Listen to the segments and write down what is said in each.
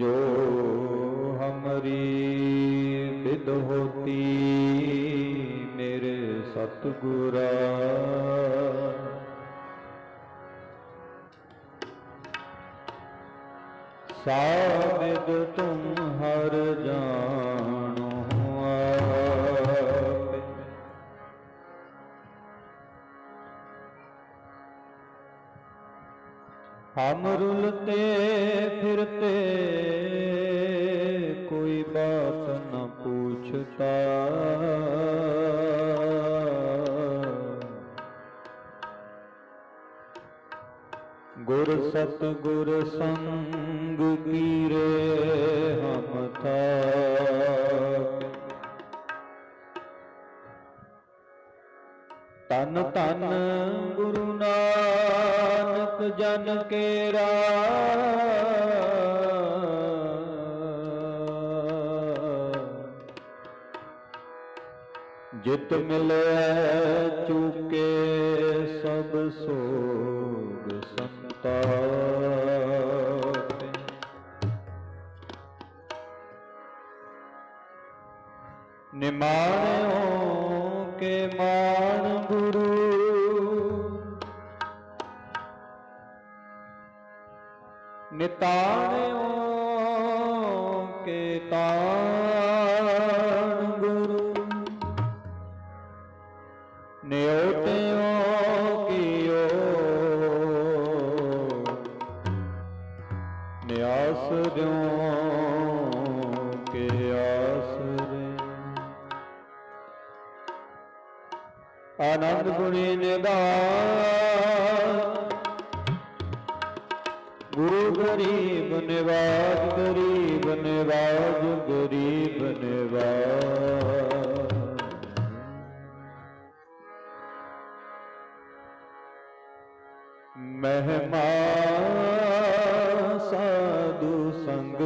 जो हमारी विद होती मेरे सतगुरा साबिद तुम हर जानो ਹਮ ਰੁਲਤੇ ਫਿਰਤੇ, ਕੋਈ ਬਾਤ ਨਾ ਪੁੱਛਤਾ ਗੁਰ ਸਤ ਗੁਰ ਸੰਗ ਕੀਰੇ ਹਮ ਤਾ ਤਨ ਤਨ ਗੁਰੂ ਨਾਨਕ ਜਨ ਕੇਰਾ ਜਿਤ ਮਿਲੈ ਚੁਕੇ ਸਭ ਸੋਗ ਸੰਤਾ। ਨਿਤਾਣਿਓ ਕੇ ਤਾਣ ਗੁਰੂ। ਨਿਉਟਿਓ ਕੀਓ ਨਿਆਸ ਦਿਓ ਕੇ ਆਸਰੇ ਆਨੰਦ ਗੁਣੀ ਨਿਦਾਨ ਗਰੀਬ ਨਿਵਾਜ ਗਰੀਬ ਨਿਵਾਜ ਗਰੀਬ ਨਿਵਾਜ। ਮਹਿਮਾ ਸਾਧੂ ਸੰਗ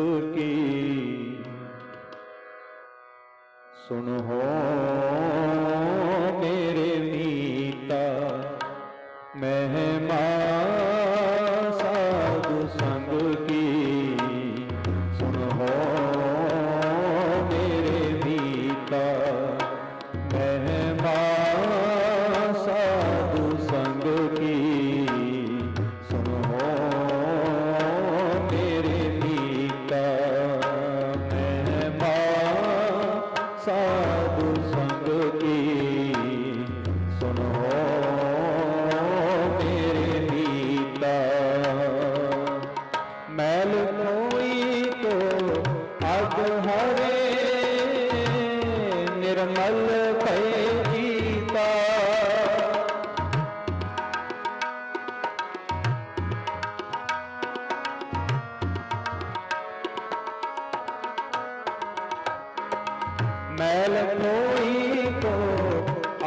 ਮੈਲ ਕੋਈ ਕੋ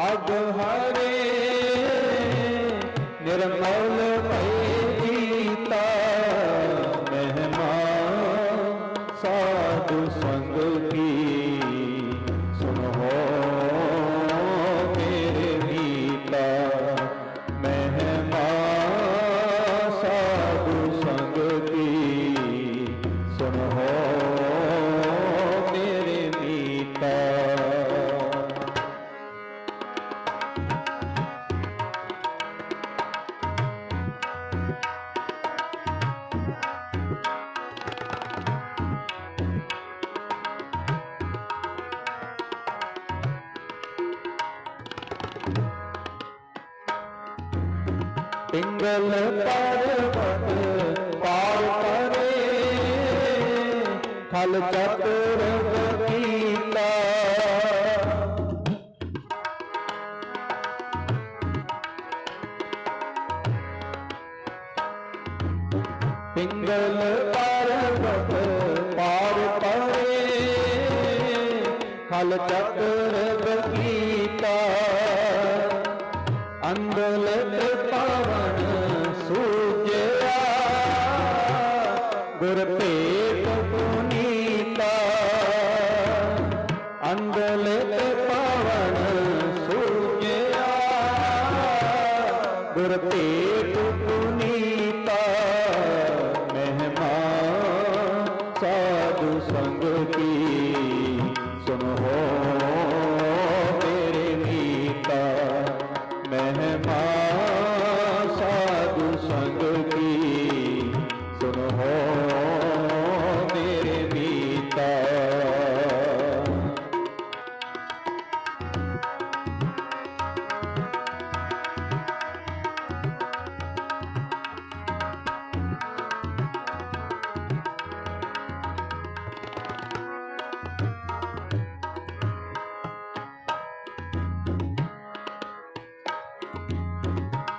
ਅਗ ਪਿੰਗਲ ਪਰਬਤ ਪਾਰ ਪਰੇ ਖਲ ਚਤੁਰ ਕੀਤਾ ਪਿੰਗਲ ਪਰਬਤ ਪਾਰ ਪਰੇ ਖਲ ਚਤੁਰ ਕੀਤਾ ਅੰਦਲਤ ਗੁਰ ਪੁਨੀਤਾ ਅੰਦਲੇ ਤੇ ਪਾਵਨ ਸੁਜਿਆ ਪੁਨੀਤਾ ਮਹਿਮਾ ਸਾਧੂ ਸੰਗ ਹੋ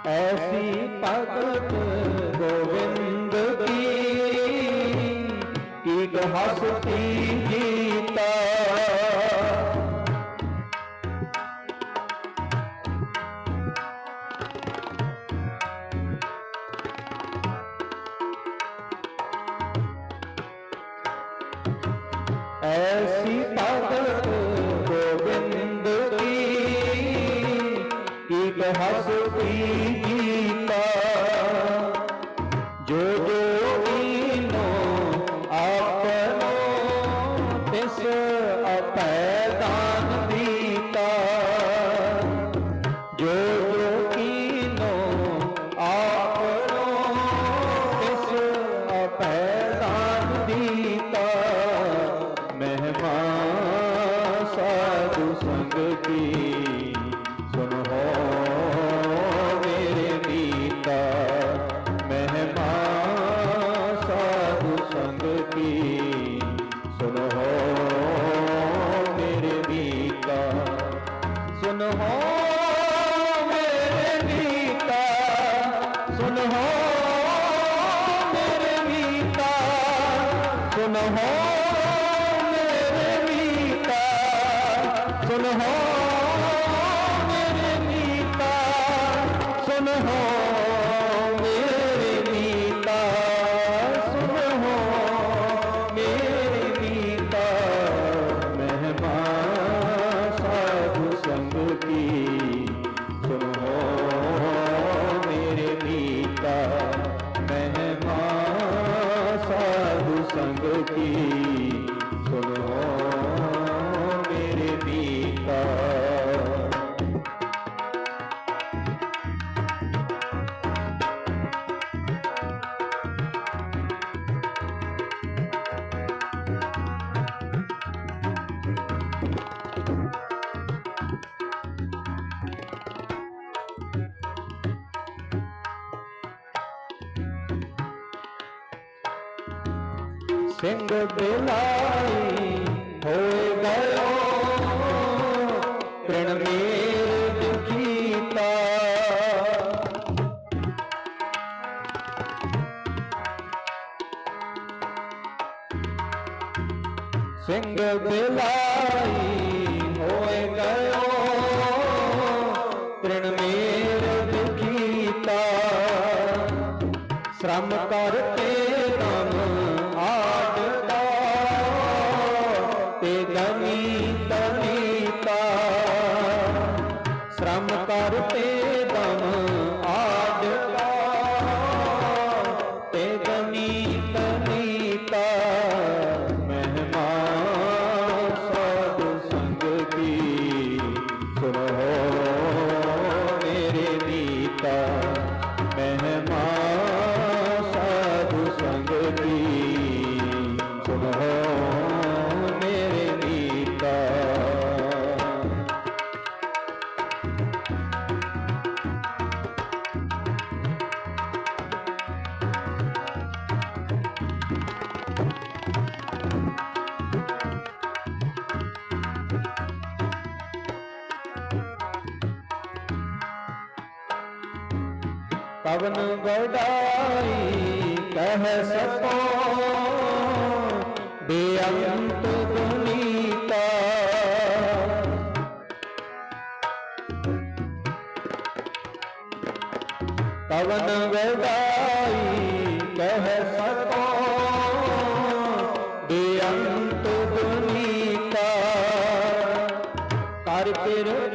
ਐਸੀ ਭਗਤ ਗੋਬਿੰਦ की ਸਿੰਘ ਬਿਲਾਈ ਹੋਏ ਗਇਓ। ਸਿੰਘ ਬਿਲਾਈ ਪਵਨ ਵਡਾਈ ਕਹਿ ਸਕੋ। ਬੇਅੰਤ ਗੁਨੀਤਾ ਪਵਨ ਵਡਾਈ ਕਹਿ ਸਕੋ। ਬੇਅੰਤ ਗੁਨੀਤਾ ਕਰ ਪਿਰ